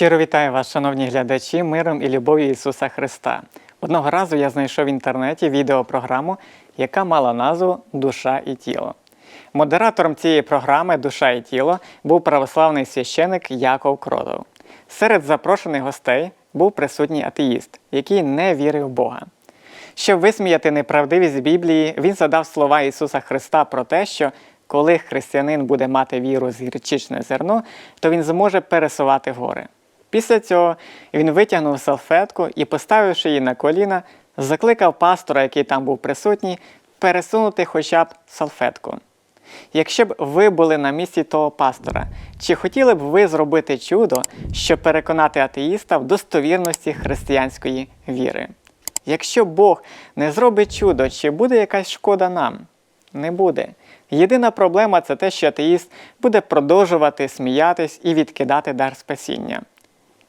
Щиро вітаю вас, шановні глядачі, миром і любов'ю Ісуса Христа. Одного разу я знайшов в інтернеті відеопрограму, яка мала назву Душа і тіло. Модератором цієї програми Душа і тіло був православний священик Яков Кротов. Серед запрошених гостей був присутній атеїст, який не вірив в Бога. Щоб висміяти неправдивість Біблії, він задав слова Ісуса Христа про те, що коли християнин буде мати віру з гірчичне зерно, то він зможе пересувати гори. Після цього він витягнув салфетку і, поставивши її на коліна, закликав пастора, який там був присутній, пересунути хоча б салфетку. Якщо б ви були на місці того пастора, чи хотіли б ви зробити чудо, щоб переконати атеїста в достовірності християнської віри? Якщо Бог не зробить чудо, чи буде якась шкода нам? Не буде. Єдина проблема це те, що атеїст буде продовжувати сміятись і відкидати дар спасіння.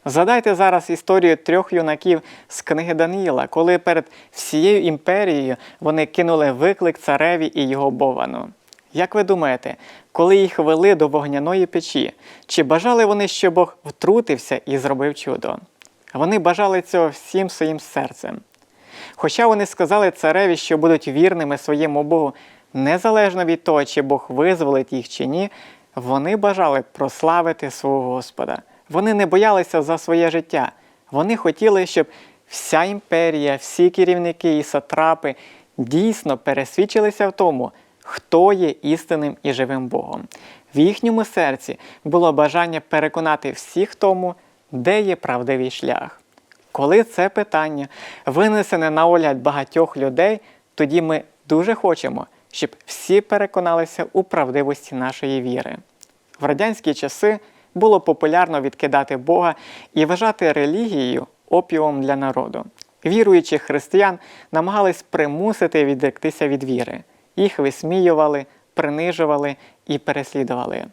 Згадайте зараз історію трьох юнаків з книги Даніїла, коли перед всією імперією вони кинули виклик цареві і його бовану. Як ви думаєте, коли їх вели до вогняної печі, чи бажали вони, щоб Бог втрутився і зробив чудо? Вони бажали цього всім своїм серцем. Хоча вони сказали цареві, що будуть вірними своєму Богу, незалежно від того, чи Бог визволить їх чи ні, вони бажали прославити свого Господа. Вони не боялися за своє життя. Вони хотіли, щоб вся імперія, всі керівники і сатрапи дійсно пересвідчилися в тому, хто є істинним і живим Богом. В їхньому серці було бажання переконати всіх тому, де є правдивий шлях. Коли це питання винесене на огляд багатьох людей, тоді ми дуже хочемо, щоб всі переконалися у правдивості нашої віри. В радянські часи було популярно відкидати Бога і вважати релігією опіумом для народу. Віруючих християн намагались примусити відректися від віри. Їх висміювали, принижували і переслідували.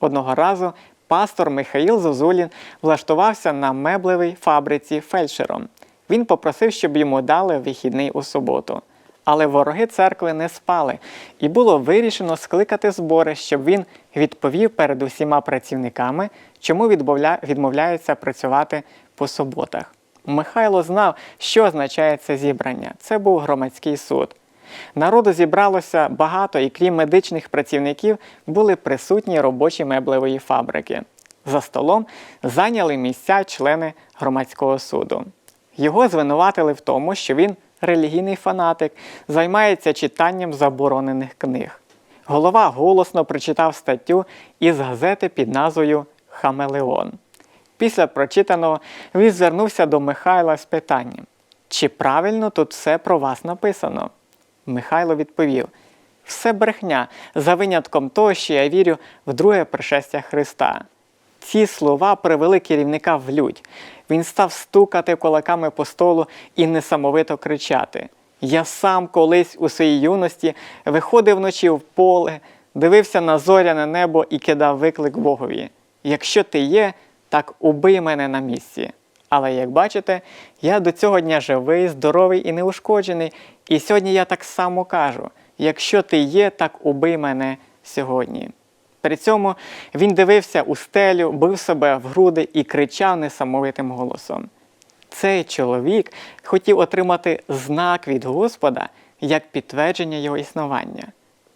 Одного разу пастор Михаїл Зозулін влаштувався на меблевій фабриці фельдшером. Він попросив, щоб йому дали вихідний у суботу. Але вороги церкви не спали, і було вирішено скликати збори, щоб він відповів перед усіма працівниками, чому відмовля... відмовляється працювати по суботах. Михайло знав, що означає це зібрання. Це був громадський суд. Народу зібралося багато, і крім медичних працівників, були присутні робочі меблевої фабрики. За столом зайняли місця члени громадського суду. Його звинуватили в тому, що він релігійний фанатик, займається читанням заборонених книг. Голова голосно прочитав статтю із газети під назвою Хамелеон. Після прочитаного він звернувся до Михайла з питанням: чи правильно тут все про вас написано? Михайло відповів: все брехня за винятком того, що я вірю в друге пришестя Христа. Ці слова привели керівника в лють. Він став стукати кулаками по столу і несамовито кричати. Я сам колись у своїй юності виходив вночі в поле, дивився на зоряне небо і кидав виклик Богові. Якщо ти є, так убий мене на місці. Але як бачите, я до цього дня живий, здоровий і неушкоджений, і сьогодні я так само кажу: якщо ти є, так убий мене сьогодні. При цьому він дивився у стелю, бив себе в груди і кричав несамовитим голосом. Цей чоловік хотів отримати знак від Господа як підтвердження його існування.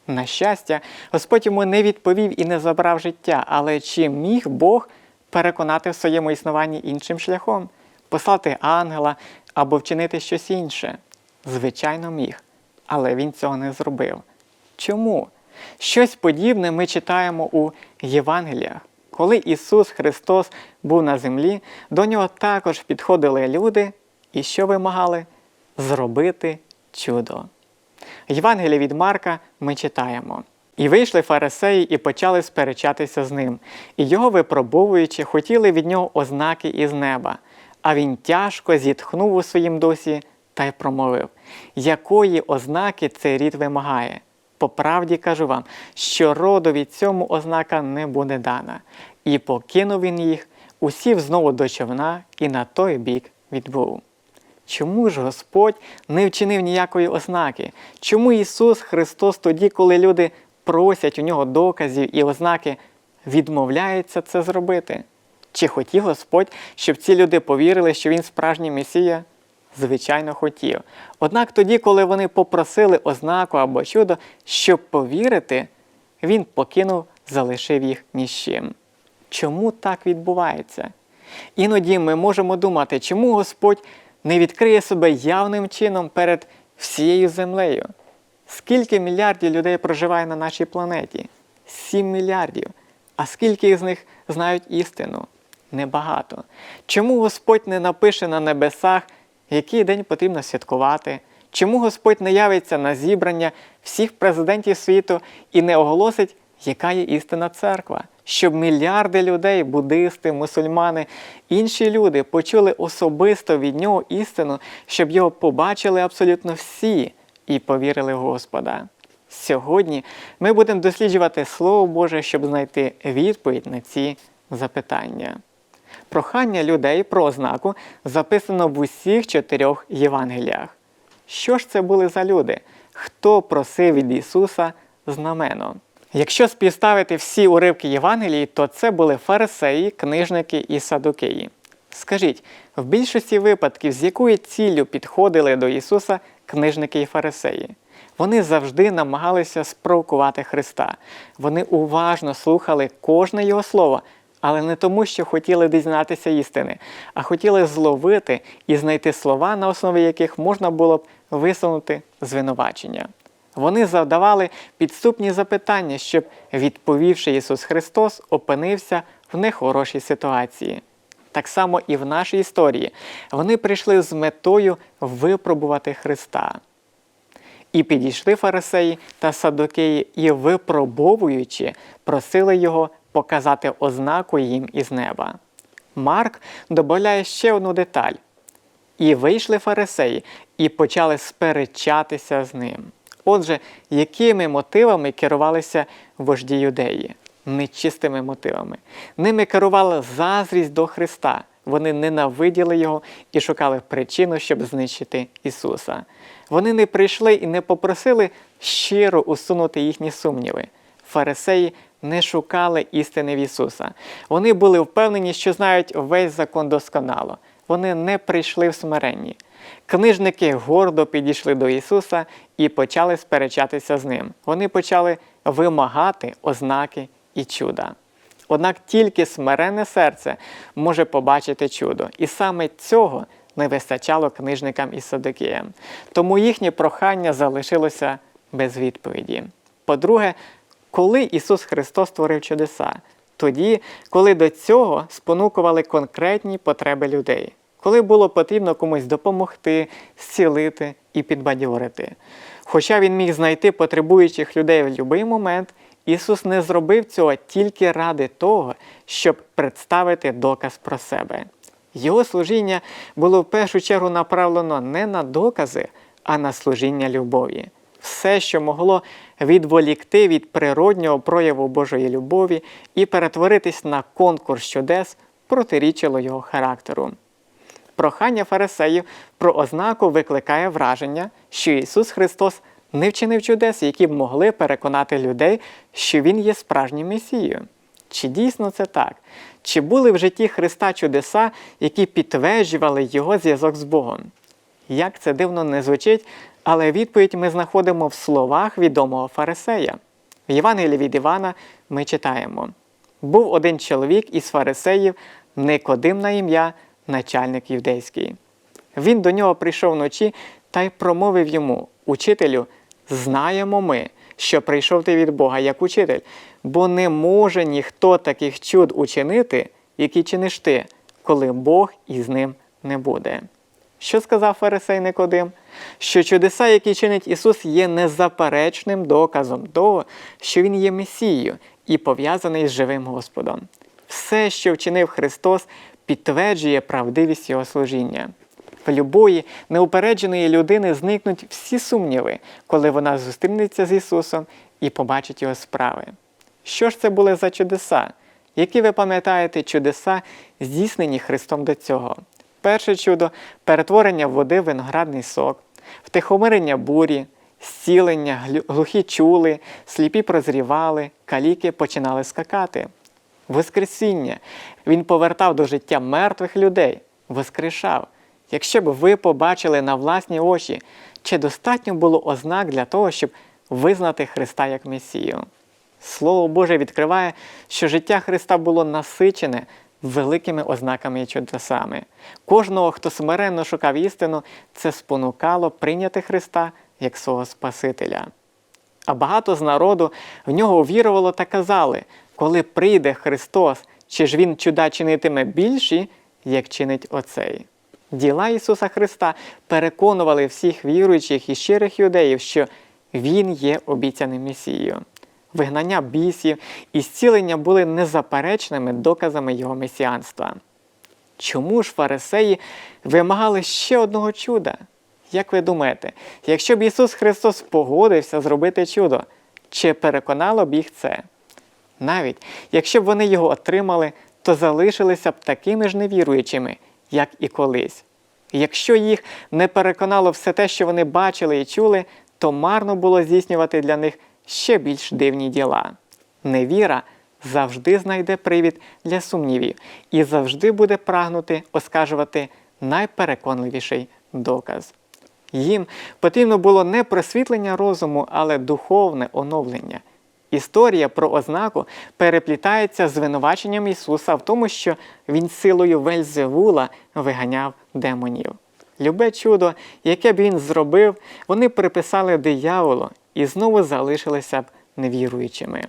На щастя, Господь йому не відповів і не забрав життя, але чи міг Бог переконати в своєму існуванні іншим шляхом, послати ангела або вчинити щось інше? Звичайно, міг, але він цього не зробив. Чому? Щось подібне ми читаємо у Євангеліях. Коли Ісус Христос був на землі, до нього також підходили люди і що вимагали? Зробити чудо. В Євангелії від Марка ми читаємо. І вийшли фарисеї і почали сперечатися з ним, і його випробовуючи, хотіли від нього ознаки із неба. А він тяжко зітхнув у своїм досі та й промовив, якої ознаки цей рід вимагає. По правді кажу вам, що родові цьому ознака не буде дана. І покинув він їх, усів знову до човна і на той бік відбув. Чому ж Господь не вчинив ніякої ознаки? Чому Ісус Христос тоді, коли люди просять у нього доказів і ознаки, відмовляється це зробити? Чи хотів Господь, щоб ці люди повірили, що Він справжній Месія? Звичайно, хотів. Однак тоді, коли вони попросили ознаку або чудо, щоб повірити, Він покинув, залишив їх ні з чим. Чому так відбувається? Іноді ми можемо думати, чому Господь не відкриє себе явним чином перед всією землею. Скільки мільярдів людей проживає на нашій планеті? Сім мільярдів. А скільки з них знають істину? Небагато. Чому Господь не напише на небесах, який день потрібно святкувати? Чому Господь не явиться на зібрання всіх президентів світу і не оголосить, яка є істинна церква? Щоб мільярди людей, буддисти, мусульмани, інші люди почули особисто від нього істину, щоб його побачили абсолютно всі і повірили в Господа. Сьогодні ми будемо досліджувати Слово Боже, щоб знайти відповідь на ці запитання. Прохання людей про ознаку записано в усіх чотирьох Євангеліях. Що ж це були за люди? Хто просив від Ісуса знамено? Якщо співставити всі уривки Євангелії, то це були фарисеї, книжники і садукеї. Скажіть, в більшості випадків, з якою ціллю підходили до Ісуса книжники і фарисеї? Вони завжди намагалися спровокувати Христа. Вони уважно слухали кожне Його слово, але не тому, що хотіли дізнатися істини, а хотіли зловити і знайти слова, на основі яких можна було б висунути звинувачення. Вони завдавали підступні запитання, щоб, відповівши Ісус Христос, опинився в нехорошій ситуації. Так само і в нашій історії вони прийшли з метою випробувати Христа. І підійшли фарисеї та садокеї і, випробовуючи, просили його показати ознаку їм із неба. Марк додає ще одну деталь. І вийшли фарисеї і почали сперечатися з ним. Отже, якими мотивами керувалися вожді юдеї? Нечистими мотивами. Ними керувала зазрість до Христа. Вони ненавиділи його і шукали причину, щоб знищити Ісуса. Вони не прийшли і не попросили щиро усунути їхні сумніви. Фарисеї не шукали істини в Ісуса. Вони були впевнені, що знають весь закон досконало. Вони не прийшли в смиренні. Книжники гордо підійшли до Ісуса і почали сперечатися з ним. Вони почали вимагати ознаки і чуда. Однак тільки смирене серце може побачити чудо, і саме цього не вистачало книжникам і садокіям. Тому їхнє прохання залишилося без відповіді. По-друге, коли Ісус Христос створив чудеса? Тоді, коли до цього спонукували конкретні потреби людей, коли було потрібно комусь допомогти, зцілити і підбадьорити. Хоча він міг знайти потребуючих людей в будь-який момент, Ісус не зробив цього тільки ради того, щоб представити доказ про себе. Його служіння було в першу чергу направлено не на докази, а на служіння любові. Все, що могло відволікти від природнього прояву Божої любові і перетворитись на конкурс чудес, протирічило його характеру. Прохання фарисеїв про ознаку викликає враження, що Ісус Христос не вчинив чудес, які б могли переконати людей, що Він є справжнім Месією. Чи дійсно це так? Чи були в житті Христа чудеса, які підтверджували Його зв'язок з Богом? Як це дивно не звучить, але відповідь ми знаходимо в словах відомого фарисея. В Євангелії від Івана ми читаємо: був один чоловік із фарисеїв, Никодим на ім'я, начальник юдейський. Він до нього прийшов вночі та й промовив йому: Учителю, знаємо ми, що прийшов ти від Бога як учитель, бо не може ніхто таких чуд учинити, які чиниш ти, коли Бог із ним не буде. Що сказав фарисей Никодим? Що чудеса, які чинить Ісус, є незаперечним доказом того, що Він є Месією і пов'язаний з живим Господом. Все, що вчинив Христос, підтверджує правдивість Його служіння. В любої неупередженої людини зникнуть всі сумніви, коли вона зустрінеться з Ісусом і побачить Його справи. Що ж це були за чудеса? Які ви пам'ятаєте чудеса, здійснені Христом до цього? Перше чудо перетворення води в виноградний сок, втихомирення бурі, зцілення, глухі чули, сліпі прозрівали, каліки починали скакати. Воскресіння. Він повертав до життя мертвих людей, воскрешав. Якщо б ви побачили на власні очі, чи достатньо було ознак для того, щоб визнати Христа як Месію? Слово Боже відкриває, що життя Христа було насичене великими ознаками і чудесами. Кожного, хто смиренно шукав істину, це спонукало прийняти Христа як свого Спасителя. А багато з народу в нього вірувало та казали, коли прийде Христос, чи ж Він чуда чинитиме більші, як чинить оцей. Діла Ісуса Христа переконували всіх віруючих і щирих юдеїв, що Він є обіцяним Месією. Вигнання бісів і зцілення були незаперечними доказами Його месіанства. Чому ж фарисеї вимагали ще одного чуда? Як ви думаєте, якщо б Ісус Христос погодився зробити чудо, чи переконало б їх це? Навіть якщо б вони його отримали, то залишилися б такими ж невіруючими, як і колись. Якщо їх не переконало все те, що вони бачили і чули, то марно було здійснювати для них ще більш дивні діла. Невіра завжди знайде привід для сумнівів і завжди буде прагнути оскаржувати найпереконливіший доказ. Їм потрібно було не просвітлення розуму, але духовне оновлення. Історія про ознаку переплітається з звинуваченням Ісуса в тому, що Він силою Вельзевула виганяв демонів. Любе чудо, яке б він зробив, вони приписали дияволу і знову залишилися б невіруючими.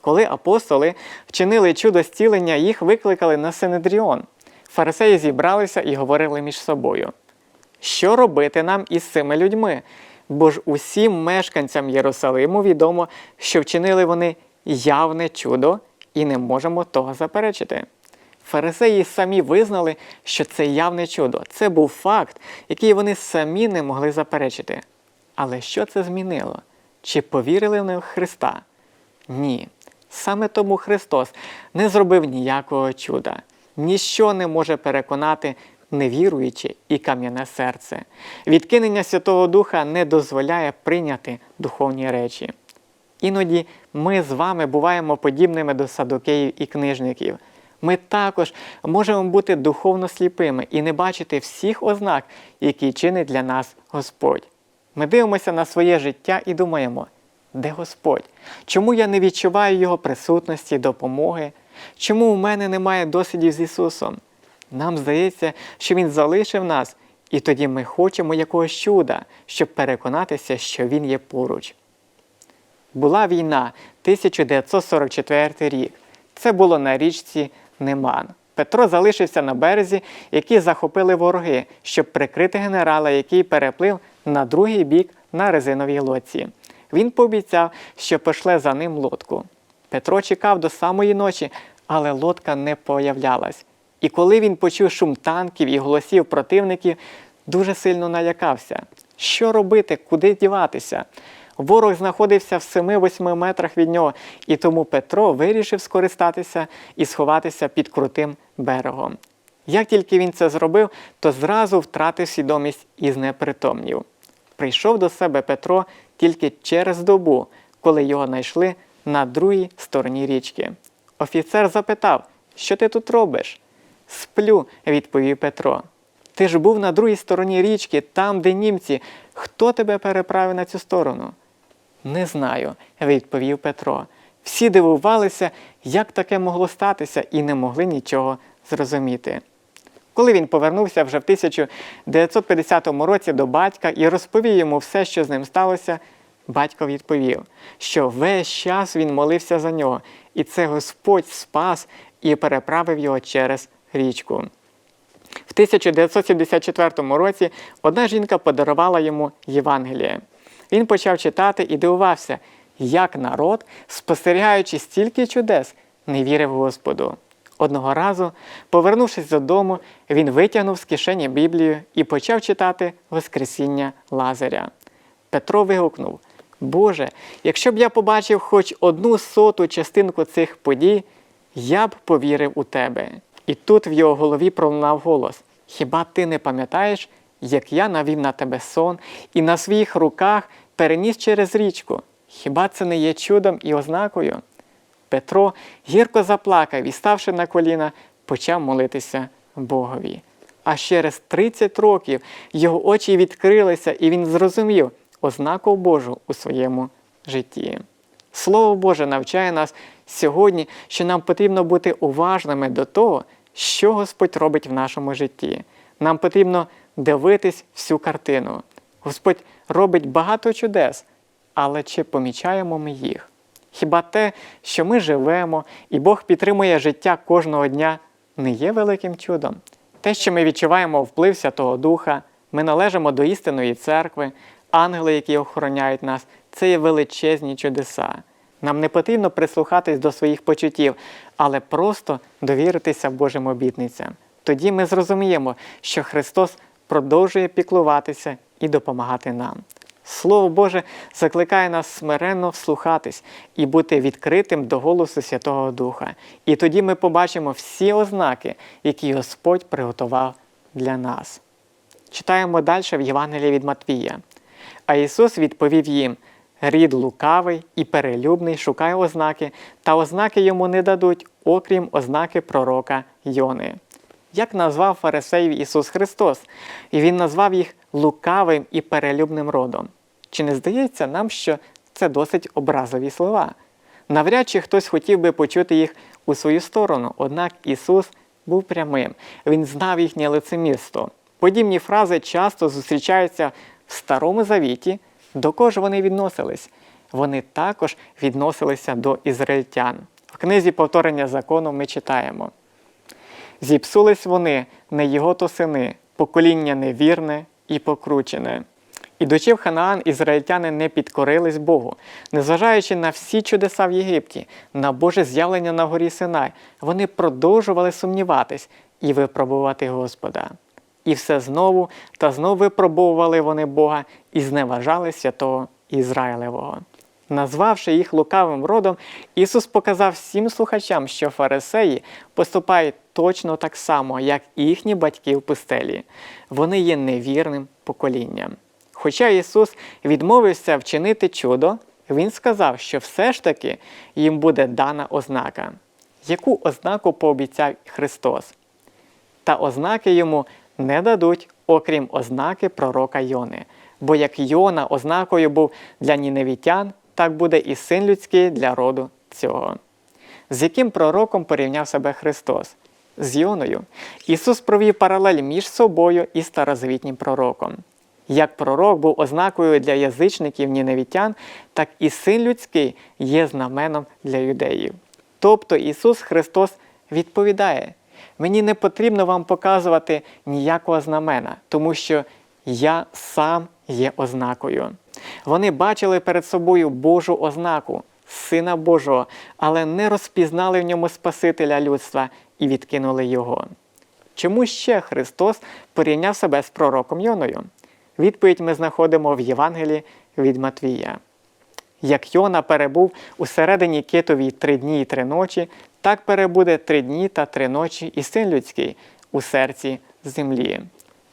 Коли апостоли вчинили чудо зцілення, їх викликали на Синедріон. Фарисеї зібралися і говорили між собою. Що робити нам із цими людьми? Бо ж усім мешканцям Єрусалиму відомо, що вчинили вони явне чудо, і не можемо того заперечити. Фарисеї самі визнали, що це явне чудо. Це був факт, який вони самі не могли заперечити. Але що це змінило? Чи повірили в Христа? Ні. Саме тому Христос не зробив ніякого чуда. Ніщо не може переконати невіруюче і кам'яне серце. Відкинення Святого Духа не дозволяє прийняти духовні речі. Іноді ми з вами буваємо подібними до садокеїв і книжників. Ми також можемо бути духовно сліпими і не бачити всіх ознак, які чинить для нас Господь. Ми дивимося на своє життя і думаємо, де Господь? Чому я не відчуваю Його присутності, допомоги? Чому у мене немає досвідів з Ісусом? Нам здається, що Він залишив нас, і тоді ми хочемо якогось чуда, щоб переконатися, що Він є поруч. Була війна 1944 рік. Це було на річці Неман. Петро залишився на березі, який захопили вороги, щоб прикрити генерала, який переплив на другий бік на резиновій лодці. Він пообіцяв, що пошле за ним лодку. Петро чекав до самої ночі, але лодка не появлялась. І коли він почув шум танків і голосів противників, дуже сильно налякався. Що робити, куди діватися? Ворог знаходився в 7-8 метрах від нього, і тому Петро вирішив скористатися і сховатися під крутим берегом. Як тільки він це зробив, то зразу втратив свідомість і знепритомнів. Прийшов до себе Петро тільки через добу, коли його знайшли на другій стороні річки. Офіцер запитав, що ти тут робиш? Сплю, відповів Петро. Ти ж був на другій стороні річки, там, де німці. Хто тебе переправив на цю сторону? Не знаю, відповів Петро. Всі дивувалися, як таке могло статися, і не могли нічого зрозуміти. Коли він повернувся вже в 1950 році до батька і розповів йому все, що з ним сталося, батько відповів, що весь час він молився за нього, і це Господь спас і переправив його через річку. В 1974 році одна жінка подарувала йому Євангеліє. Він почав читати і дивувався, як народ, спостерігаючи стільки чудес, не вірив Господу. Одного разу, повернувшись додому, він витягнув з кишені Біблію і почав читати Воскресіння Лазаря. Петро вигукнув: Боже, якщо б я побачив хоч одну соту частинку цих подій, я б повірив у тебе. І тут в його голові пролунав голос: Хіба ти не пам'ятаєш, як я навів на тебе сон і на своїх руках переніс через річку? Хіба це не є чудом і ознакою? Петро гірко заплакав і, ставши на коліна, почав молитися Богові. А через 30 років його очі відкрилися, і він зрозумів ознаку Божу у своєму житті. Слово Боже навчає нас сьогодні, що нам потрібно бути уважними до того, що Господь робить в нашому житті. Нам потрібно дивитись всю картину. Господь робить багато чудес, але чи помічаємо ми їх? Хіба те, що ми живемо і Бог підтримує життя кожного дня, не є великим чудом? Те, що ми відчуваємо вплив Святого Духа, ми належимо до істинної церкви, ангели, які охороняють нас, це є величезні чудеса. Нам не потрібно прислухатись до своїх почуттів, але просто довіритися Божим обітницям. Тоді ми зрозуміємо, що Христос продовжує піклуватися і допомагати нам. Слово Боже закликає нас смиренно вслухатись і бути відкритим до голосу Святого Духа. І тоді ми побачимо всі ознаки, які Господь приготував для нас. Читаємо далі в Євангелії від Матвія. А Ісус відповів їм: Рід лукавий і перелюбний шукає ознаки, та ознаки йому не дадуть, окрім ознаки пророка Йони. Як назвав фарисеїв Ісус Христос, і Він назвав їх лукавим і перелюбним родом. Чи не здається нам, що це досить образливі слова? Навряд чи хтось хотів би почути їх у свою сторону, однак Ісус був прямим, Він знав їхнє лицемірство. Подібні фрази часто зустрічаються в Старому Завіті, до кого ж вони відносились? Вони також відносилися до ізраїльтян. В книзі повторення закону ми читаємо. Зіпсулись вони, не його то сини, покоління невірне і покручене. Ідучи в Ханаан, ізраїльтяни не підкорились Богу, незважаючи на всі чудеса в Єгипті, на Боже з'явлення на горі Синай, вони продовжували сумніватись і випробувати Господа. І все знову та знову випробовували вони Бога і зневажали святого Ізраїлевого. Назвавши їх лукавим родом, Ісус показав всім слухачам, що фарисеї поступають точно так само, як їхні батьки в пустелі. Вони є невірним поколінням. Хоча Ісус відмовився вчинити чудо, Він сказав, що все ж таки їм буде дана ознака. Яку ознаку пообіцяв Христос? Та ознаки йому не дадуть, окрім ознаки пророка Йони. Бо як Йона ознакою був для ніневітян, так буде і син людський для роду цього. З яким пророком порівняв себе Христос? З Йоною. Ісус провів паралель між собою і старозавітнім пророком. Як пророк був ознакою для язичників ніневітян, так і син людський є знаменом для юдеїв. Тобто Ісус Христос відповідає: мені не потрібно вам показувати ніякого знамена, тому що я сам є ознакою. Вони бачили перед собою Божу ознаку, Сина Божого, але не розпізнали в ньому Спасителя людства і відкинули Його. Чому ще Христос порівняв себе з пророком Йоною? Відповідь ми знаходимо в Євангелії від Матвія. Як Йона перебув у середині китовій три дні і три ночі, так перебуде три дні та три ночі і син людський у серці землі.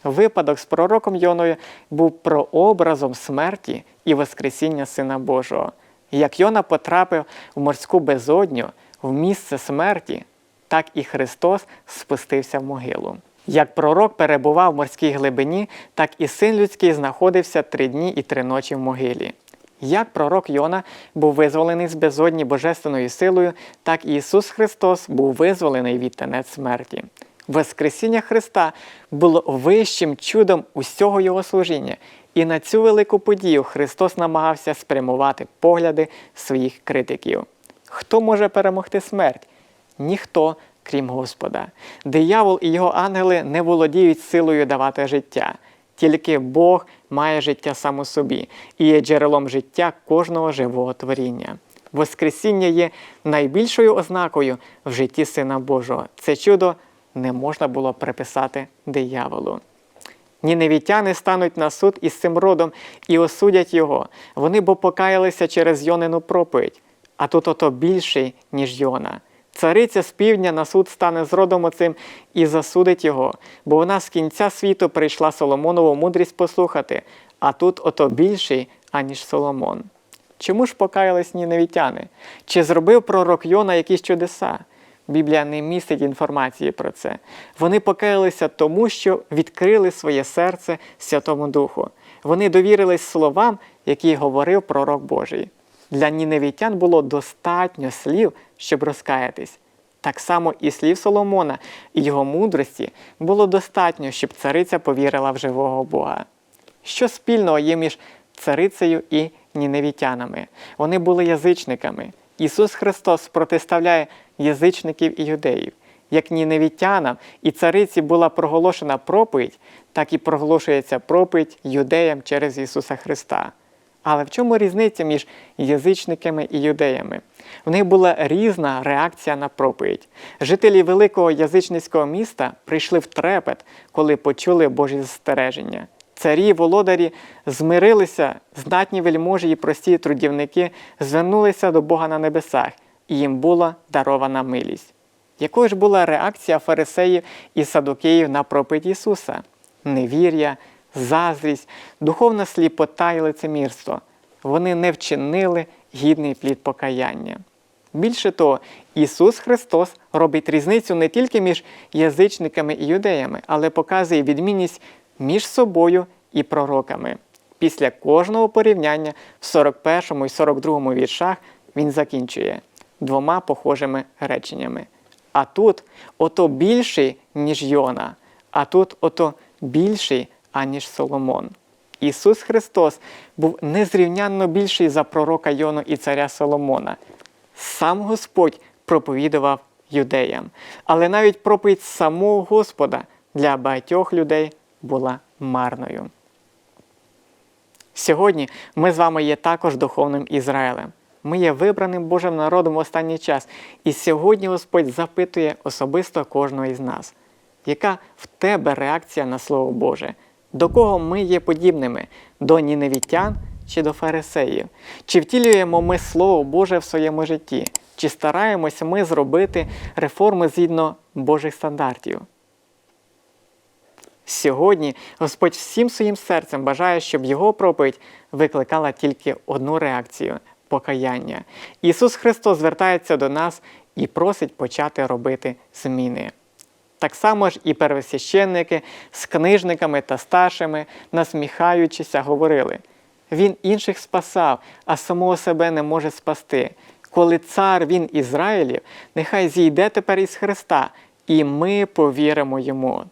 Випадок з пророком Йоною був прообразом смерті і Воскресіння Сина Божого. Як Йона потрапив в морську безодню, в місце смерті, так і Христос спустився в могилу. Як пророк перебував в морській глибині, так і син людський знаходився три дні і три ночі в могилі. Як пророк Йона був визволений з безодні божественною силою, так і Ісус Христос був визволений від тенець смерті. Воскресіння Христа було вищим чудом усього Його служіння, і на цю велику подію Христос намагався спрямувати погляди своїх критиків. Хто може перемогти смерть? Ніхто, крім Господа. Диявол і його ангели не володіють силою давати життя. Тільки Бог має життя сам у собі і є джерелом життя кожного живого творіння. Воскресіння є найбільшою ознакою в житті Сина Божого. Це чудо не можна було приписати дияволу. Ніневітяни стануть на суд із цим родом і осудять його. Вони бо покаялися через Йонину проповідь, а тут ото більший, ніж Йона. Цариця з півдня на суд стане з родом оцим і засудить його, бо вона з кінця світу прийшла Соломонову мудрість послухати, а тут ото більший, аніж Соломон. Чому ж покаялись ніневітяни? Чи зробив пророк Йона якісь чудеса? Біблія не містить інформації про це. Вони покаялися тому, що відкрили своє серце Святому Духу. Вони довірились словам, які говорив пророк Божий. Для ніневітян було достатньо слів, щоб розкаятись. Так само і слів Соломона і його мудрості було достатньо, щоб цариця повірила в живого Бога. Що спільного є між царицею і ніневітянами? Вони були язичниками. Ісус Христос протиставляє язичників і юдеїв. Як ніневітянам і цариці була проголошена проповідь, так і проголошується проповідь юдеям через Ісуса Христа. Але в чому різниця між язичниками і юдеями? В них була різна реакція на проповідь. Жителі великого язичницького міста прийшли в трепет, коли почули Божі застереження. Царі, володарі змирилися, знатні вельможі і прості трудівники звернулися до Бога на небесах, і їм була дарована милість. Якою ж була реакція фарисеїв і садокеїв на проповідь Ісуса? Невір'я, заздрість, духовна сліпота і лицемірство. Вони не вчинили гідний плід покаяння. Більше того, Ісус Христос робить різницю не тільки між язичниками і юдеями, але показує відмінність між собою і пророками. Після кожного порівняння в 41 і 42 віршах він закінчує двома похожими реченнями. А тут ото більший, ніж Йона, а тут ото більший, аніж Соломон. Ісус Христос був незрівнянно більший за пророка Йону і царя Соломона. Сам Господь проповідував юдеям, але навіть проповідь самого Господа для багатьох людей була марною. Сьогодні ми з вами є також духовним Ізраїлем. Ми є вибраним Божим народом в останній час. І сьогодні Господь запитує особисто кожного із нас, яка в тебе реакція на Слово Боже? До кого ми є подібними? До ніневітян чи до фарисеїв? Чи втілюємо ми Слово Боже в своєму житті? Чи стараємося ми зробити реформи згідно Божих стандартів? Сьогодні Господь всім своїм серцем бажає, щоб його проповідь викликала тільки одну реакцію покаяння. Ісус Христос звертається до нас і просить почати робити зміни. Так само ж і первосвященники з книжниками та старшими, насміхаючися, говорили: Він інших спасав, а самого себе не може спасти. Коли цар він Ізраїлів, нехай зійде тепер із Христа, і ми повіримо йому.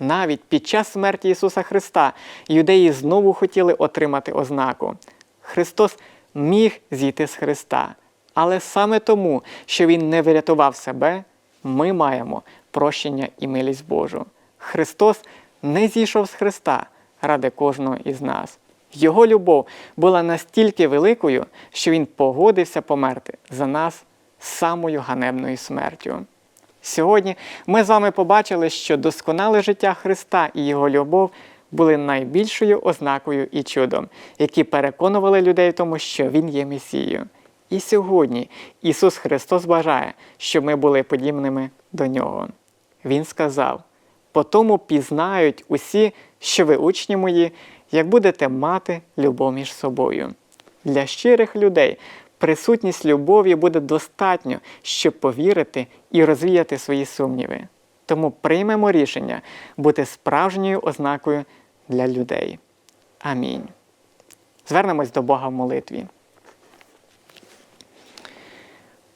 Навіть під час смерті Ісуса Христа юдеї знову хотіли отримати ознаку. Христос міг зійти з Христа, але саме тому, що Він не врятував себе, ми маємо прощення і милість Божу. Христос не зійшов з Христа ради кожного із нас. Його любов була настільки великою, що Він погодився померти за нас самою ганебною смертю. Сьогодні ми з вами побачили, що досконале життя Христа і Його любов були найбільшою ознакою і чудом, які переконували людей в тому, що Він є Месією. І сьогодні Ісус Христос бажає, щоб ми були подібними до Нього. Він сказав: по тому пізнають усі, що ви учні мої, як будете мати любов між собою. Для щирих людей присутність любові буде достатньо, щоб повірити і розвіяти свої сумніви. Тому приймемо рішення бути справжньою ознакою для людей. Амінь. Звернемось до Бога в молитві.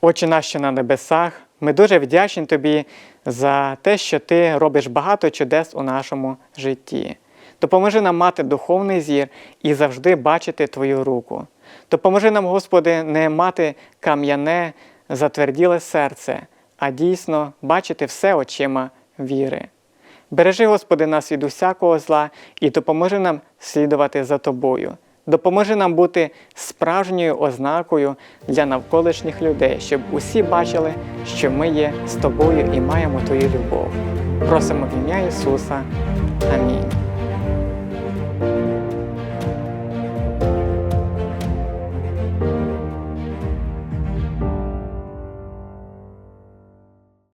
Отче наш, що на небесах, ми дуже вдячні Тобі за те, що Ти робиш багато чудес у нашому житті. Допоможи нам мати духовний зір і завжди бачити Твою руку. Допоможи нам, Господи, не мати кам'яне, затверділе серце, а дійсно бачити все очима віри. Бережи, Господи, нас від усякого зла і допоможи нам слідувати за Тобою. Допоможи нам бути справжньою ознакою для навколишніх людей, щоб усі бачили, що ми є з тобою і маємо Твою любов. Просимо в ім'я Ісуса. Амінь.